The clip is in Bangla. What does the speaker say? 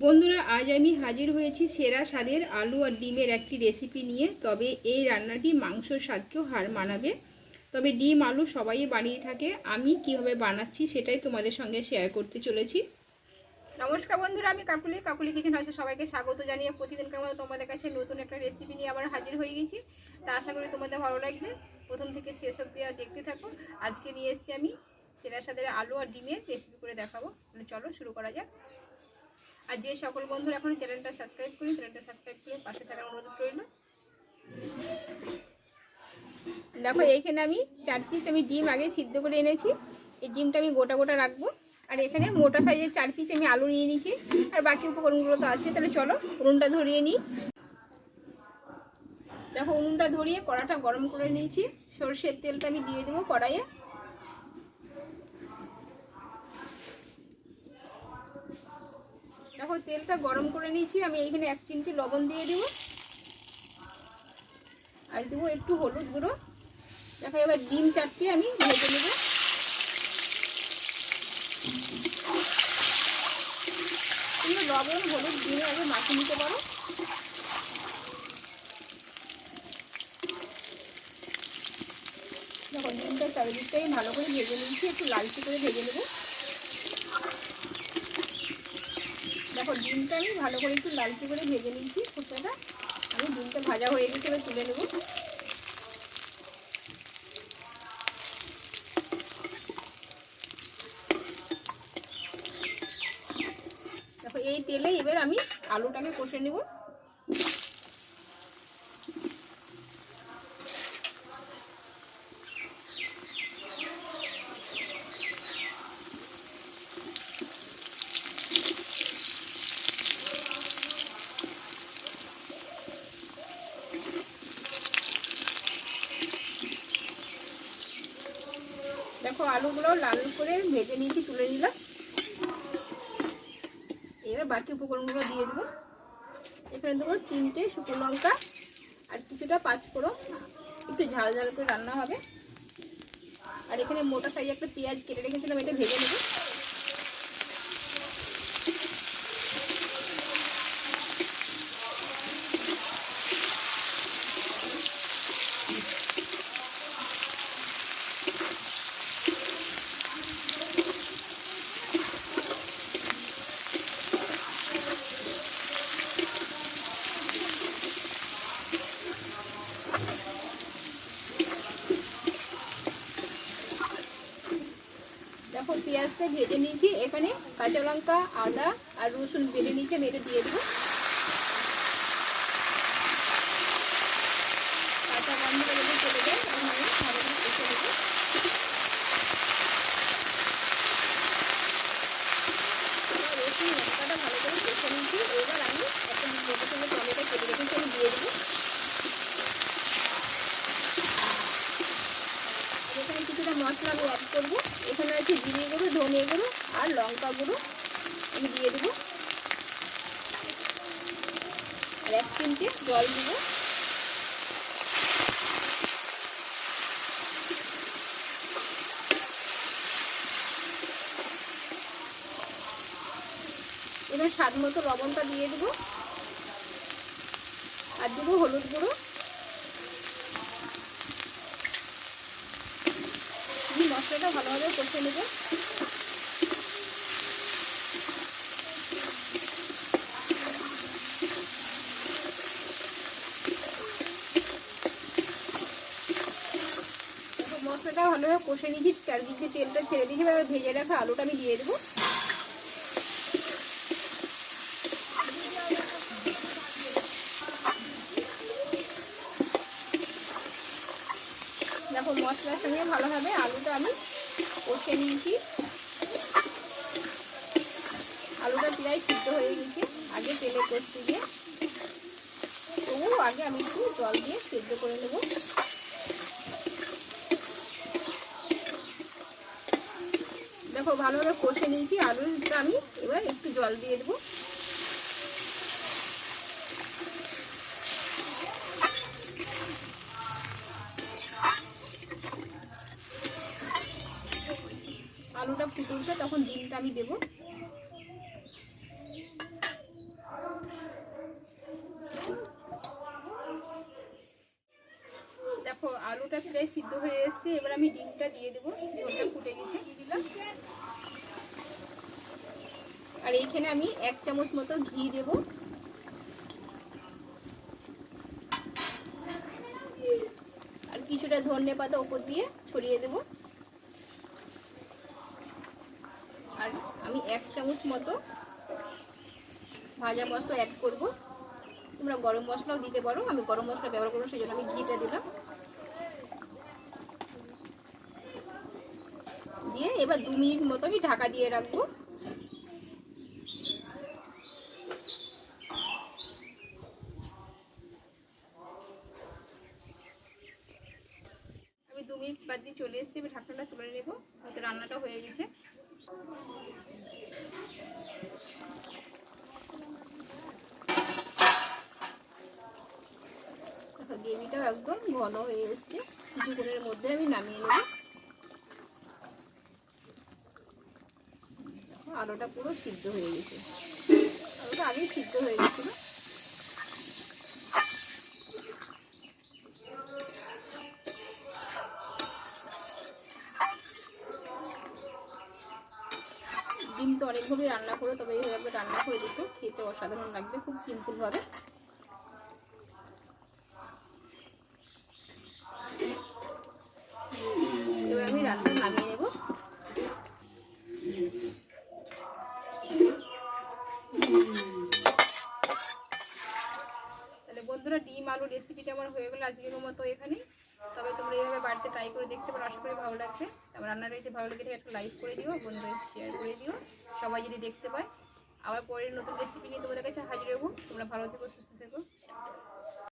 বন্ধুরা, আজ আমি হাজির হয়েছি সেরা স্বাদের আলু আর ডিমের একটি রেসিপি নিয়ে। তবে এই রান্নাটি মাংসর স্বাদকেও হার মানাবে। তবে ডিম, আলু সবাই বানিয়ে থাকে। আমি কীভাবে বানাচ্ছি সেটাই তোমাদের সঙ্গে শেয়ার করতে চলেছি। নমস্কার বন্ধুরা, আমি কাকুলি। কাকুলি কিচেন হাউসে সবাইকে স্বাগত জানিয়ে প্রতিদিনকার মতো তোমাদের কাছে নতুন একটা রেসিপি নিয়ে আবার হাজির হয়ে গেছি। তা আশা করি তোমাদের ভালো লাগবে। প্রথম থেকে শেষ অব্দি আর দেখতে থাকো। আজকে নিয়ে এসেছি আমি সেরা স্বাদের আলু আর ডিমের রেসিপি করে দেখাবো। চলো শুরু করা যাক। আর যে সকল বন্ধুরা এখন চ্যানেলটা সাবস্ক্রাইব করি চ্যানেলটা সাবস্ক্রাইব করে পাশে থাকার অনুরোধ রইল। দেখো, এইখানে আমি চার পিস আমি ডিম আগে সিদ্ধ করে এনেছি। এই ডিমটা আমি গোটা গোটা রাখব। আর এখানে মোটা সাইজের চার পিস আমি আলু নিয়ে নিয়েছি। আর বাকি উপকরণগুলো তো আছে, তাহলে চলো উনুনটা ধরিয়ে নিই। দেখো, উনুনটা ধরিয়ে কড়াটা গরম করে নিয়েছি। সর্ষের তেলটা আমি দিয়ে দেবো কড়াইয়ে। দেখো তেলটা গরম করে নিয়েছি, আমি এইখানে এক চিমটি লবণ দিয়ে দেবো। আর দেবো একটু হলুদ গুঁড়ো। দেখো এবার ডিম চারটি আমি ভেজে নেব। তুমি লবণ, হলুদ দিয়ে আগে মাখিয়ে নিতে পারো। দেখো ডিমটা চারিদিকটাই ভালো করে ভেজে নিচ্ছি একটু লালচে করে ভেজে নেব দেখো ডিমটা আমি ভালো করে একটু লালচি করে ভেজে নিচ্ছি ফুটটা আমি ডিমটা ভাজা হয়ে গেছে, এবার তুলে নেব। দেখো, এই তেলে এবার আমি আলুটাকে কষে নেব। দেখো আলুগুলো লাল করে ভেজে নিয়েছি, তুলে নিলাম। এবার বাকি উপকরণগুলো দিয়ে দেবো। এখানে দেবো তিনটে শুকনো লঙ্কা আর কিছুটা পাঁচ করো একটু ঝাল ঝাল করে রান্না হবে। আর এখানে মোটা সাইজে একটা পেঁয়াজ কেটে রেখেছিলাম, এটা ভেজে নেব। দেখো পেঁয়াজটা ভেজে নিয়েছি, এখানে কাঁচা লঙ্কা, আদা আর রসুন বেটে নিয়েছি, আমি এটা দিয়ে দেবো। কাঁচা গন্ধটা যদি চলে যায়, তখন ভালো করে কষে লঙ্কাটা ভালো করে নিয়েছি, এবার আমি একটা ছোটো ছোটো টমেটো কেটে রেখেছি আমি দিয়ে দেবো এখানে কিছুটা মশলা আমি অ্যাড করব এখানে আছে জিরে গুঁড়ো ধনে গুঁড়ো আর লঙ্কা গুঁড়ো আমি দিয়ে দেবো। আর এক চিমটে জল দেবো। এবার স্বাদ মতো লবণটা দিয়ে দেবো। আর দেবো হলুদ গুঁড়ো। মশলাটা ভালোভাবে কষে নেব মশলাটা ভালোভাবে কষে নিয়েছি চারদিক দিয়ে তেলটা ছেড়ে দিয়েছি, এবার ভেজে রাখা আলুটা আমি দিয়ে দেবো। দেখো মশলার সঙ্গে ভালোভাবে আলুটা আমি কষে নিয়েছি। আলুটা প্রায় সিদ্ধ হয়ে গেছে, আগে তেলে কষতে গিয়ে। তবু আগে আমি একটু জল দিয়ে সিদ্ধ করে নেব। দেখো ভালোভাবে কষে নিয়েছি। আলুটা আমি এবার একটু জল দিয়ে দেবো। আলুটা ফুটে তখন ডিমটা আমি দেবো। আলুটা প্রায় সিদ্ধ হয়ে এসছে, এবার আমি ডিমটা দিয়ে দেবো। ঝোলটা ফুটে গেছে। দিয়ে দিলাম আর এইখানে আমি এক চামচ মতো ঘি দেব। আর কিছুটা ধনে পাতা ওপর দিয়ে ছড়িয়ে দেব। আর আমি এক চামচ মতো ভাজা মশলা অ্যাড করব। তোমরা গরম মশলাও দিতে পারো, আমি গরম মশলা ব্যবহার করব, সেই জন্য আমি ঘিটা দিলাম। দিয়ে এবার দু মিনিট মতো আমি ঢাকা দিয়ে রাখব। আমি দু মিনিট বাদ দিয়ে চলে এসেছি আমি ঢাকনাটা তুলে নেব। হয়তো রান্নাটা হয়ে গেছে। গ্রেভিটাও একদম ঘন হয়ে এসছে। কিছুক্ষণের মধ্যে আমি নামিয়ে নেব। আলুটা পুরো সিদ্ধ হয়ে গেছে। আলুটা আগেই সিদ্ধ হয়ে গেছিল। ডিম তো অনেকভাবেই রান্না করে, তবে এইভাবে রান্না করে দেখো, খেতে অসাধারণ লাগবে, খুব সিম্পলভাবে এবার আমি রান্না নামিয়ে নেব তাহলে বন্ধুরা ডিম আলু রেসিপিটা আমার হয়ে গেলো আজকের মতো এখানে। তবে তোমরা এইভাবে বাড়িতে ট্রাই করে দেখতে পারো, আশা করি ভালো লাগবে। আমার রান্নাটা যদি ভালো লাগে একটু লাইক করে দিও, বন্ধুদের শেয়ার করে দিও। সবাই যদি দেখতে পায়, আবার পরের নতুন রেসিপি নিয়ে তোমাদের কাছে হাজির হব। তোমরা ভালো থেকো, সুস্থ